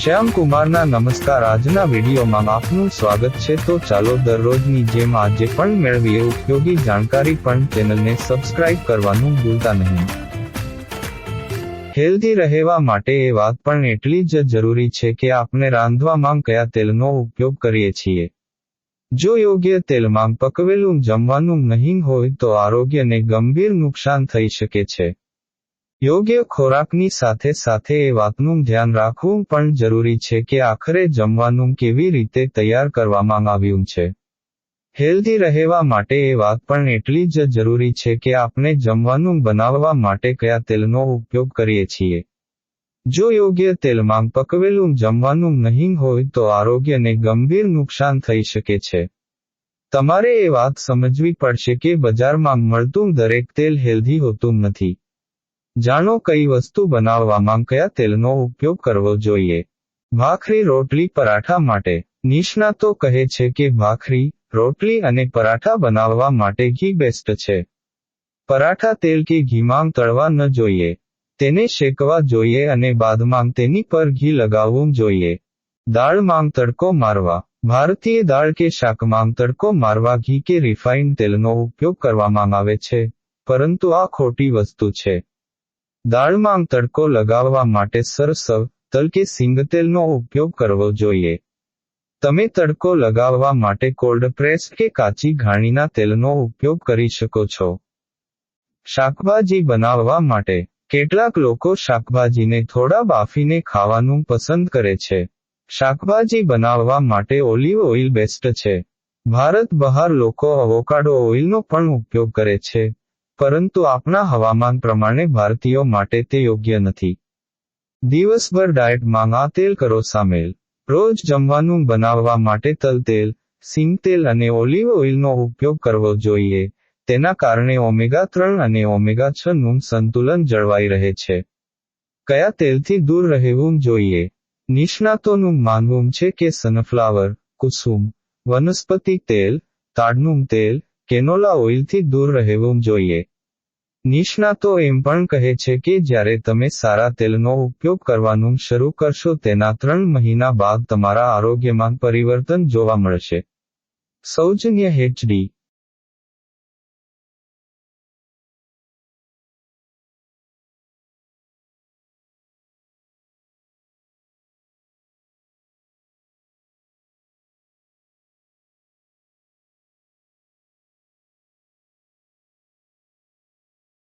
શ્યામ કુમારના નમસ્કાર આજના વિડીયોમાં આપનું સ્વાગત છે. તો ચાલો દરરોજની જેમ આજે પણ મેળવીએ ઉપયોગી જાણકારી પણ ચેનલને સબસ્ક્રાઇબ કરવાનું ભૂલતા નહીં. હેલ્ધી રહેવા માટે એ વાત પણ એટલી જ જરૂરી છે કે આપણે રાંધવામાં કયા તેલનો ઉપયોગ કરીએ છીએ. જો યોગ્ય તેલમાં પકવેલું જમવાનું નહીં હોય તો આરોગ્યને ગંભીર નુકસાન થઈ શકે છે. યોગ્ય ખોરાકની સાથે સાથે એ વાતનું ધ્યાન રાખવું પણ જરૂરી છે કે આખરે જમવાનું કેવી રીતે તૈયાર કરવામાં આવ્યું છે. હેલ્ધી રહેવા માટે એ વાત પણ એટલી જ જરૂરી છે કે આપણે જમવાનું બનાવવા માટે કયા તેલનો ઉપયોગ કરીએ છીએ. જો યોગ્ય તેલમાં પકવેલું જમવાનું નહીં હોય તો આરોગ્યને ગંભીર નુકસાન થઈ શકે છે. તમારે એ વાત સમજવી પડશે કે બજારમાં મળતું દરેક તેલ હેલ્ધી હોતું નથી. જાણો કઈ વસ્તુ બનાવવામાં કયા તેલનો ઉપયોગ કરવો જોઈએ? ભાખરી રોટલી પરાઠા માટે. નિષ્ણાતો કહે છે કે ભાખરી, રોટલી અને પરાઠા બનાવવા માટે ઘી બેસ્ટ છે. પરાઠા તેલ કે ઘીમાં તળવા ન જોઈએ. તેને શેકવા જોઈએ અને બાદમાં તેની પર ઘી લગાવવું જોઈએ. દાળમાં તડકો મારવા. ભારતીય દાળ કે શાકમાં તડકો મારવા ઘી કે રિફાઇન્ડ તેલનો ઉપયોગ કરવામાં આવે છે. પરંતુ આ ખોટી વસ્તુ છે. દાળમાં તડકો લગાવવા માટે સરસવ તલ કે સિંગતેલનો ઉપયોગ કરવો જોઈએ. તમે તડકો લગાવવા માટે કોલ્ડ પ્રેસ કે કાચી ઘાણીના તેલનો ઉપયોગ કરી શકો છો. શાકભાજી બનાવવા માટે કેટલાક લોકો શાકભાજીને થોડા બાફીને ખાવાનું પસંદ કરે છે. શાકભાજી બનાવવા માટે ઓલિવ ઓઇલ બેસ્ટ છે. ભારત બહાર લોકો અવોકાડો ઓઇલનો પણ ઉપયોગ કરે છે. પરંતુ આપણા હવામાન પ્રમાણે ભારતીયો માટે તે યોગ્ય નથી. દિવસભર ડાયટમાં આ તેલ કરો સામેલ. રોજ જમવાનું બનાવવા માટે તલ તેલ સિંગ તેલ અને ઓલિવ ઓઇલનો ઉપયોગ કરવો જોઈએ. તેના કારણે ઓમેગા ત્રણ અને ઓમેગા છ નું સંતુલન જળવાઈ રહે છે. કયા તેલથી દૂર રહેવું જોઈએ? નિષ્ણાતોનું માનવું છે કે સનફ્લાવર કુસુમ, વનસ્પતિ તેલ, તાડનું તેલ કેનોલા ઓઇલથી દૂર રહેવું જોઈએ. નિષ્ણાતો એમ પણ કહે છે કે જ્યારે તમે સારા તેલનો ઉપયોગ કરવાનું શરૂ કરશો તેના ત્રણ મહિના બાદ તમારા આરોગ્યમાં પરિવર્તન જોવા મળશે. સૌજન્ય એચડી